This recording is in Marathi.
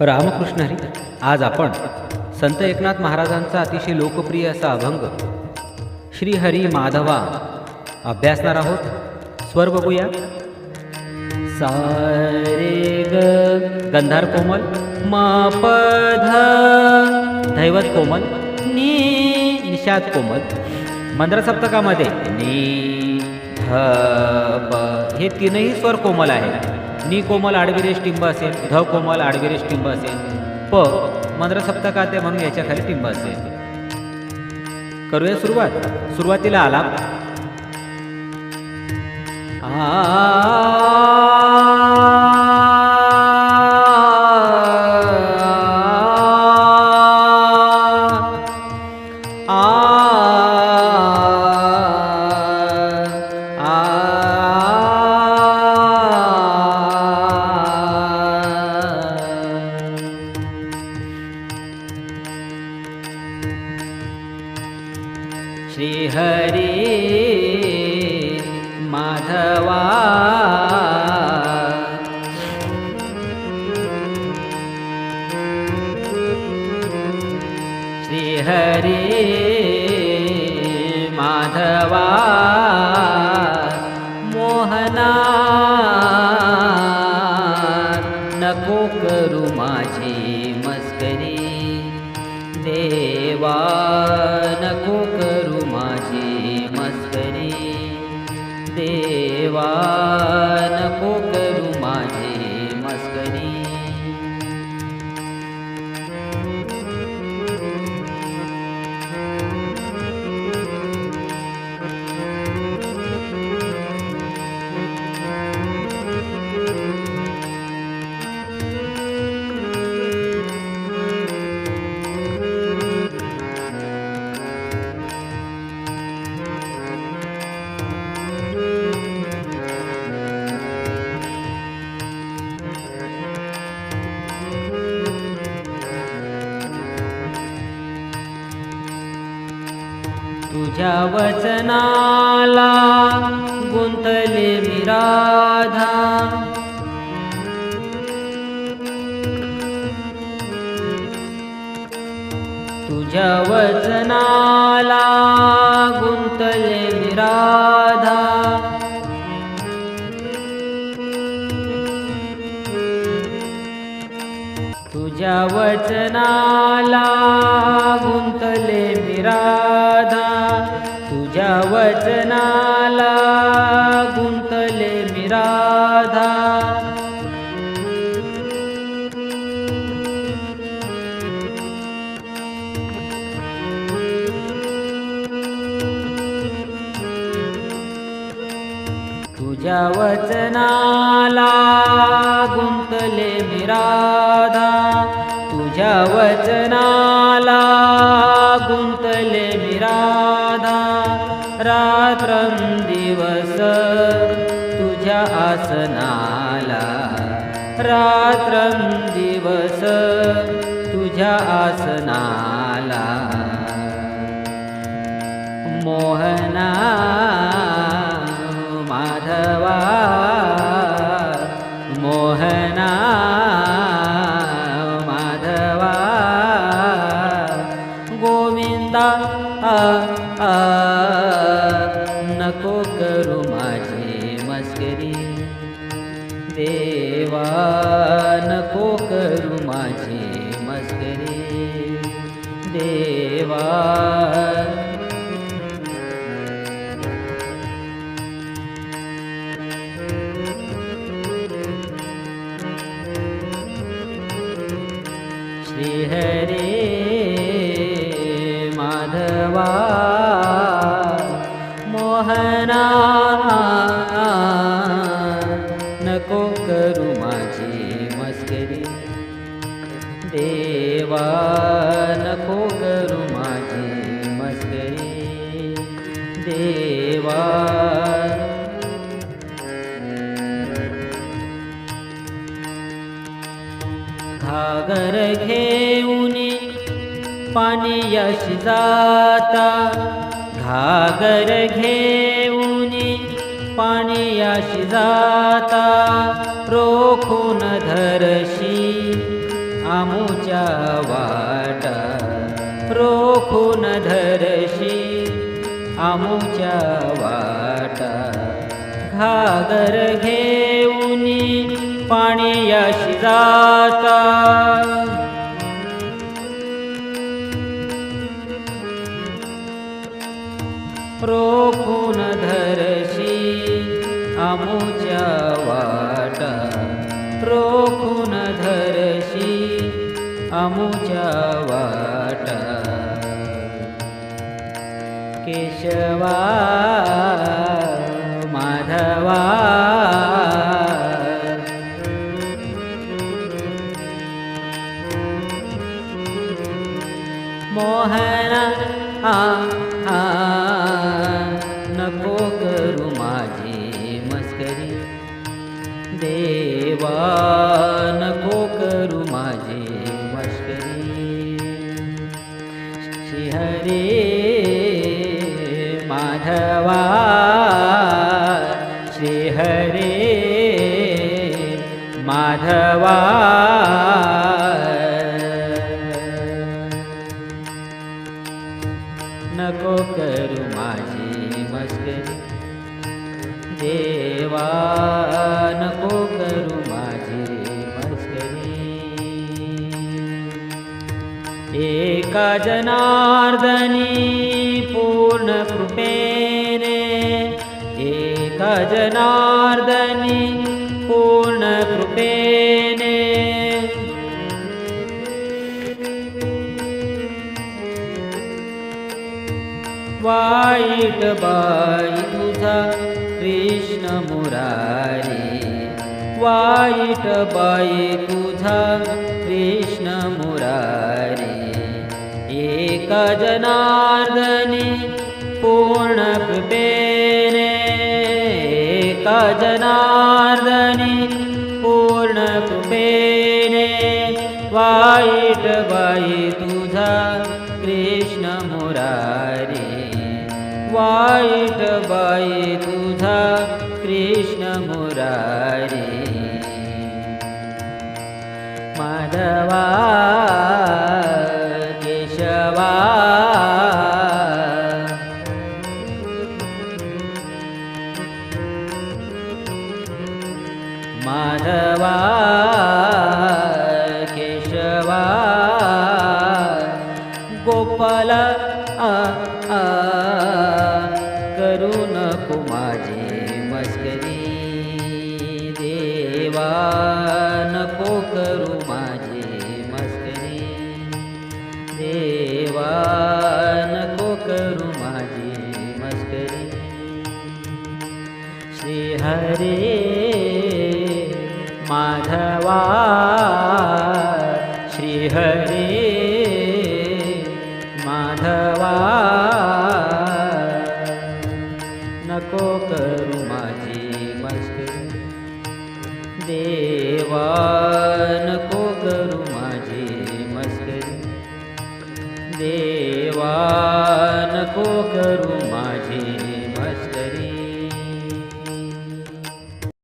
रामकृष्ण हरी आज आपण संत एकनाथ महाराजांचा अतिशय लोकप्रिय असा अभंग श्री हरी माधवा अभ्यासणार आहोत. स्वर बघूया. सारे ग गंधार कोमल म ध धैवत कोमल नी निषाद कोमल. मंद्र सप्तकामध्ये नी ध हे तीनही स्वर कोमल आहे नी कोमल आडविरेश टिंब असेल ध कोमल आडविरेश टिंब असेल प मंद्र सप्तकात म्हणून याच्या खाली टिंब असेल करूया सुरुवात सुरुवातीला आला श्रीहरी माधवा। श्रीहरी माधवा। देवा तुझ्या वचनाला गुंतले मी राधा. तुझ्या वचनाला गुंतले मी राधा. तुझ्या वचनाला गुंतले मी राधा. तुझ्या वचनाला गुंतले मिराधा तुझ्या वचनाला गुंतले मिराधा तुझ्या वचना रात्रं दिवस तुझ्या आसनाला. रात्रं दिवस तुझ्या आसनाला. मोहना माधवा मोहना माधवा गोविंदा आ, आ, करू माझी मस्करी. देवा नको करू देवा घागर घेऊन पाणी यश जाता. घागर घेऊन पाणी यश जाता. रोखून धरशी आमुच्या वाटा. रोखून आमोच्या वाटा. घागर घेऊन पाणी याशी जाता. रोखून धरशी आमुच्या वाटा. रोखून धरशी आमुच्या वाटा. केशवा माधवा. मोहना आ आ नको करू माझी मस्करी. देवा नको करू माझी मस्करी. श्रीहरी माधवा श्रीहरे माधवा. नको करू माझी मस्करी देवा नको करू माझी मस्करी एका जनार्दनी पूर्ण कृपे जनार्दनी पूर्णकृपेने कृपेणे वाैट बाई तुधा कृष्ण मुरारी। वाट बाधा कृष्ण जनार्दनी पूर्ण कृपेने वाईट बाई तुझा कृष्ण मुरारी। तुझा कृष्ण मुरारी। माधवा माधवा केशवा गोपाल आ करू नको माझी मस्करी देवा नको करू माझी मस्करी देवा नको करू माझी मस्करी श्री हरे माधवा श्रीहरे माधवा नको करू माझी मस्ती. देवा नको करू माझी मस्ती. देवा नको करू